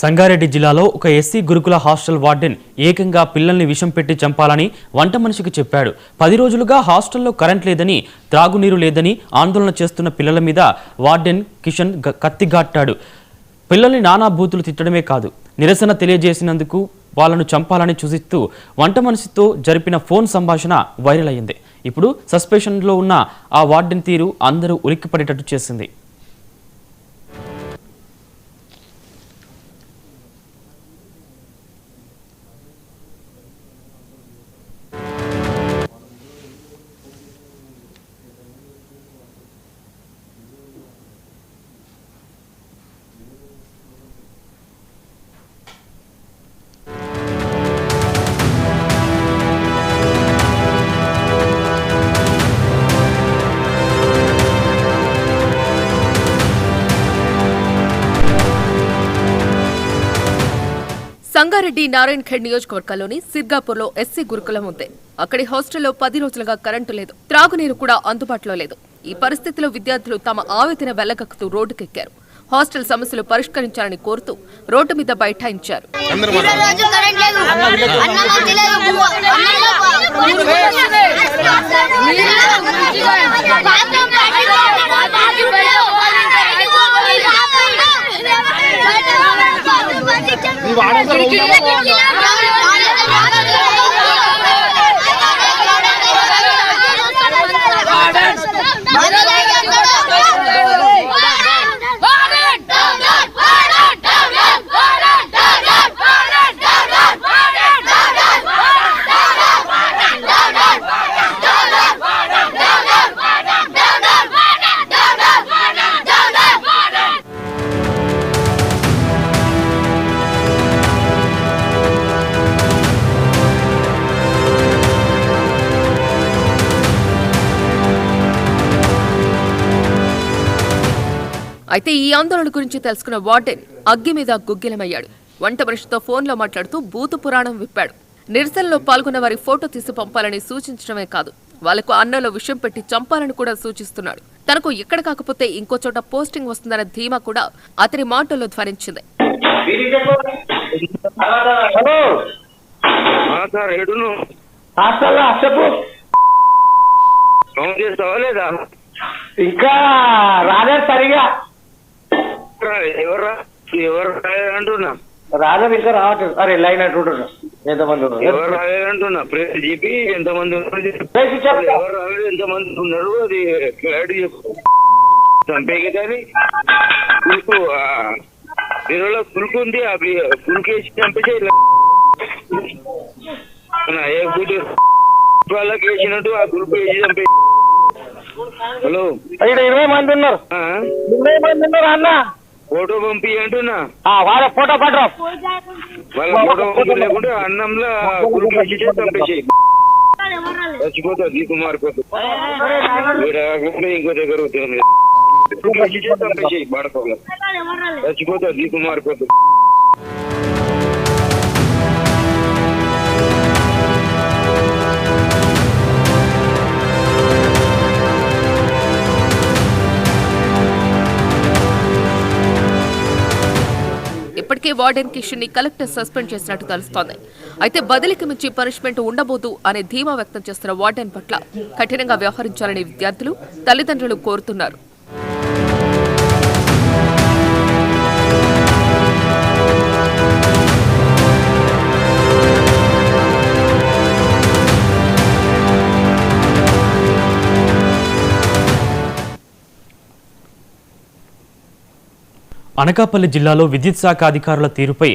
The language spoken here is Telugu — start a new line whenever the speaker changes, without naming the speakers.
సంగారెడ్డి జిల్లాలో ఒక ఎస్సీ గురుకుల హాస్టల్ వార్డెన్ ఏకంగా పిల్లల్ని విషం పెట్టి చంపాలని వంట మనిషికి చెప్పాడు. పది రోజులుగా హాస్టల్లో కరెంట్ లేదని త్రాగునీరు లేదని ఆందోళన చేస్తున్న పిల్లల మీద వార్డెన్ కిషన్ కత్తిగాట్టాడు. పిల్లల్ని నానా బూతులు తిట్టడమే కాదు నిరసన తెలియజేసినందుకు వాళ్ళను చంపాలని సూచిస్తూ వంట మనిషితో జరిపిన ఫోన్ సంభాషణ వైరల్ అయింది ఇప్పుడు సస్పెషన్లో ఉన్న ఆ వార్డెన్ తీరు అందరూ ఉలిక్కిపడేటట్టు చేసింది.
సంగారెడ్డి నారాయణఖేడ్ నియోజకవర్గంలోని సిర్గాపూర్లో ఎస్సీ గురుకులం ఉంది. అక్కడి హాస్టల్లో పది రోజులుగా కరెంటు లేదు. త్రాగునీరు కూడా అందుబాటులో లేదు. ఈ పరిస్థితిలో విద్యార్థులు తమ ఆవేదన వెళ్ళగక్కుతూ రోడ్డుకెక్కారు. హాస్టల్ సమస్యలు పరిష్కరించాలని కోరుతూ రోడ్డు మీద బైఠాయించారు. అయితే ఈ ఆందోళన గురించి తెలుసుకున్న వార్డెన్ అగ్గి మీద గుగ్గిలమయ్యాడు. వంట మనిషితో ఫోన్లో మాట్లాడుతూ భూత పురాణం విప్పాడు. నిరసనలో పాల్గొన్న వారి ఫోటో తీసి పంపాలని సూచించడమే కాదు వాళ్ళకు అన్నంలో విషం పెట్టి చంపాలని కూడా సూచిస్తున్నాడు. తనకు ఎక్కడ కాకపోతే ఇంకో చోట పోస్టింగ్ వస్తుందన్న ధీమా కూడా అతని మాటల్లో ధ్వనించింది.
ఇంకా రాలేదు సరిగా.
ఎవరు ఎవరు అంటున్నా
ఇంకా రావట్లేదు. అరే లైన్ అంటుంటున్నా ఎంతమంది ఉన్నారు?
ఎవరు రాలేదంటున్నా. ప్రేస్ చెప్పి ఎంతమంది. ఎవరు రాలేదు? ఎంతమంది ఉన్నారు? అది క్లారిటీ చెప్పు. చంపేకి కానీ ఉంది అవి పులుకు వేసి చంపేసి ఏ గుడి వాళ్ళకి వేసినట్టు ఆ గురుకు వేసి చంపే హలో.
ఇరవై మంది ఉన్నారు.
ఆ?
ఇరవై మంది ఉన్నారు అన్న.
ఫోటో పంపి అంటున్నా.
వాళ్ళ ఫోటో పట్టరా
వాళ్ళ ఫోటో పంపి లేకుంటే అన్నంలో చంపేసి చచ్చిపోతా దీపు మారిపోతుంది వీడు కాకుండా ఇంకో దగ్గర చంపేసి బాడకోవాలి చచ్చిపోతా దీపు మారిపోతుంది
ఇప్పటికే వార్డెన్ కిషన్ని కలెక్టర్ సస్పెండ్ చేసినట్టు తెలుస్తోంది. అయితే బదిలీకి మించి పనిష్మెంట్ ఉండబోదు అనే ధీమా వ్యక్తం చేస్తున్న వార్డెన్ పట్ల కఠినంగా వ్యవహరించాలని విద్యార్థులు తల్లిదండ్రులు కోరుతున్నారు.
అనకాపల్లి జిల్లాలో విద్యుత్ శాఖ అధికారుల తీరుపై